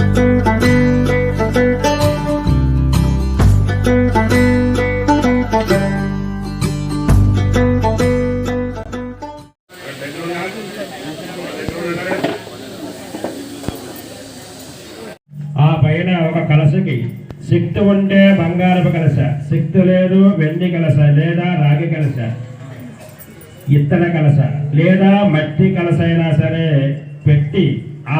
ఆ పైన ఒక కలసకి శక్తి ఉంటే బంగారపు కలస శక్తి లేదు వెండి కలస లేదా రాగి కలస ఇత్తడి కలస లేదా మట్టి కలస అయినా సరే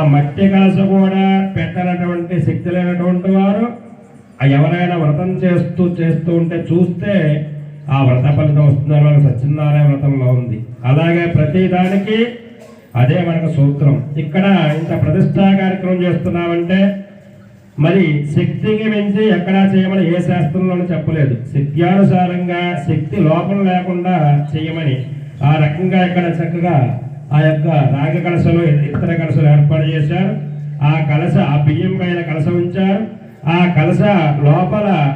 మట్టి కాసు కూడా పెట్టనటువంటి శక్తి లేనటువంటి వారు ఆ ఎవరైనా వ్రతం చేస్తూ చేస్తూ ఉంటే చూస్తే ఆ వ్రత ఫలితం వస్తుందని మనకు సత్యనారాయణ వ్రతంలో ఉంది. అలాగే ప్రతి దానికి అదే మనకు సూత్రం. ఇక్కడ ఇంత ప్రతిష్టా కార్యక్రమం చేస్తున్నామంటే మరి శక్తికి మించి ఎక్కడా చేయమని ఏ శాస్త్రంలోనూ చెప్పలేదు. శక్త్యానుసారంగా శక్తి లోపం లేకుండా చేయమని ఆ రకంగా ఇక్కడ చక్కగా ఆ యొక్క రాగ కలసలు ఇతర కలశలు ఏర్పాటు చేశారు. ఆ కలశ ఆ బియ్యం పైన కలశ ఉంచారు. ఆ కలశ లోపల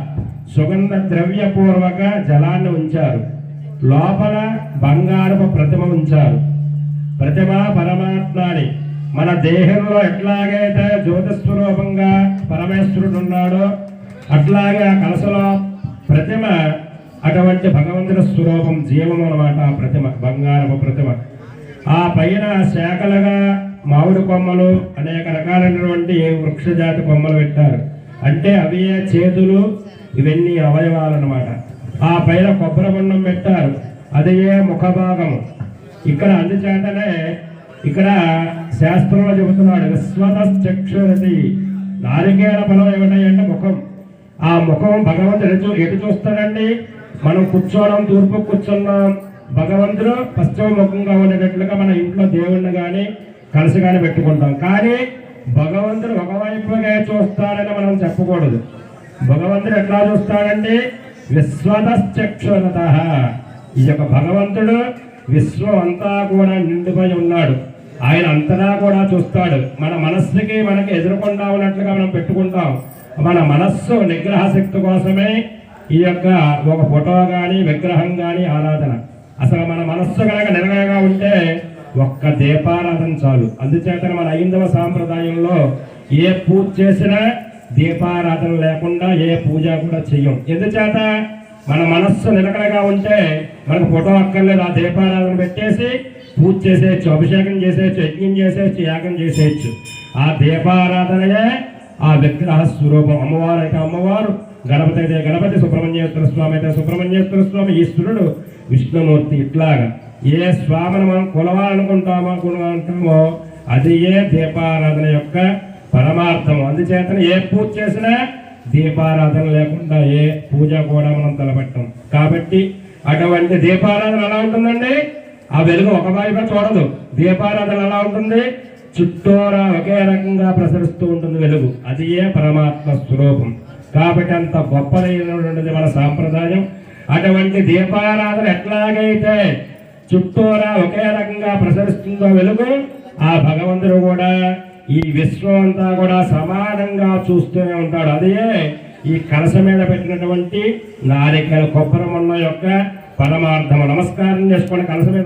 సుగంధ ద్రవ్యపూర్వక జలాన్ని ఉంచారు. లోపల బంగారపు ప్రతిమ ఉంచారు. ప్రతిమ పరమాత్మని. మన దేహంలో ఎట్లాగైతే జ్యోతిస్వరూపంగా పరమేశ్వరుడు ఉన్నాడో అట్లాగే ఆ కలసలో ప్రతిమ అటువంటి భగవంతుని స్వరూపం జీవము అనమాట ఆ ప్రతిమ బంగారపు ప్రతిమ. ఆ పైన శాఖలుగా మామిడి కొమ్మలు అనేక రకాలైనటువంటి వృక్షజాతి కొమ్మలు పెట్టారు. అంటే అవి చేతులు ఇవన్నీ అవయవాలు అనమాట ఆ పైన కొబ్బరి బొండం పెట్టారు. అదే ముఖభాగము? ఇక్కడ అందుచేతనే ఇక్కడ శాస్త్రంలో చెబుతున్నాడు విశ్వత చక్షురతి నారికేల బలం ఏమిటంటే ముఖం. ఆ ముఖం భగవంతుడు ఎటు ఎటు చూస్తాడండి? మనం కూర్చోవడం తూర్పు కూర్చున్నాం. భగవంతుడు పశ్చిమ ముఖంగా ఉండేటట్లుగా మన ఇంట్లో దేవుణ్ణి కానీ కలిసి కానీ పెట్టుకుంటాం. కానీ భగవంతుడు ఒకవైపుగా చూస్తాడని మనం చెప్పకూడదు. భగవంతుడు ఎట్లా చూస్తాడండి విశ్వతశ్చక్షురత. ఈ యొక్క భగవంతుడు విశ్వం అంతా కూడా నిండిపోయి ఉన్నాడు. ఆయన అంతటా కూడా చూస్తాడు. మన మనస్సుకి మనకి ఎదురుకుండా ఉన్నట్లుగా మనం పెట్టుకుంటాం. మన మనస్సు నిగ్రహ శక్తి కోసమే ఈ యొక్క ఒక ఫోటో కానీ విగ్రహం కానీ ఆరాధన. అసలు మన మనస్సు కనుక నిర్ణయంగా ఉంటే ఒక్క దీపారాధన చాలు. అందుచేత మన ఐందవ సాంప్రదాయంలో ఏ పూజ చేసినా దీపారాధన లేకుండా ఏ పూజ కూడా చెయ్యం. ఎందుచేత మన మనస్సు నిలకడగా ఉంటే మనకు ఫోటో అక్కర్లేదు. ఆ దీపారాధన పెట్టేసి పూజ చేసేయచ్చు అభిషేకం చేసేయచ్చు యజ్ఞం చేసేయచ్చు యాగం చేసేయచ్చు. ఆ దీపారాధనయే ఆ విగ్రహ స్వరూపం. అమ్మవారు అయితే అమ్మవారు గణపతి అయితే గణపతి సుబ్రహ్మణ్యేశ్వర స్వామి అయితే సుబ్రహ్మణ్యేశ్వర స్వామి ఈశ్వరుడు విష్ణుమూర్తి ఇట్లాగా ఏ స్వామిని మనం కొలవాలనుకుంటామో అనుకుంటామో అది ఏ దీపారాధన యొక్క పరమార్థం అందుచేతనే ఏ పూజ చేసినా దీపారాధన లేకుండా ఏ పూజ కూడా మనం తలపెట్టాం. కాబట్టి అటువంటి దీపారాధన ఎలా ఉంటుందండి? ఆ వెలుగు ఒక వైపు చూడదు. దీపారాధన ఎలా ఉంటుంది? చుట్టూరా ఒకే రకంగా ప్రసరిస్తూ ఉంటుంది వెలుగు. అది ఏ పరమాత్మ స్వరూపం. కాబట్టి అంత గొప్పదైనటువంటిది మన సాంప్రదాయం. అటువంటి దీపారాధన ఎట్లాగైతే చుట్టూరా ఒకే రకంగా ప్రసరిస్తుందో వెలుగు ఆ భగవంతుడు కూడా ఈ విశ్వం అంతా కూడా సమానంగా చూస్తూనే ఉంటాడు. అదే ఈ కలస మీద పెట్టినటువంటి నారికల కొబ్బరి మొన్న యొక్క పరమార్థము. నమస్కారం చేసుకుని కలస మీద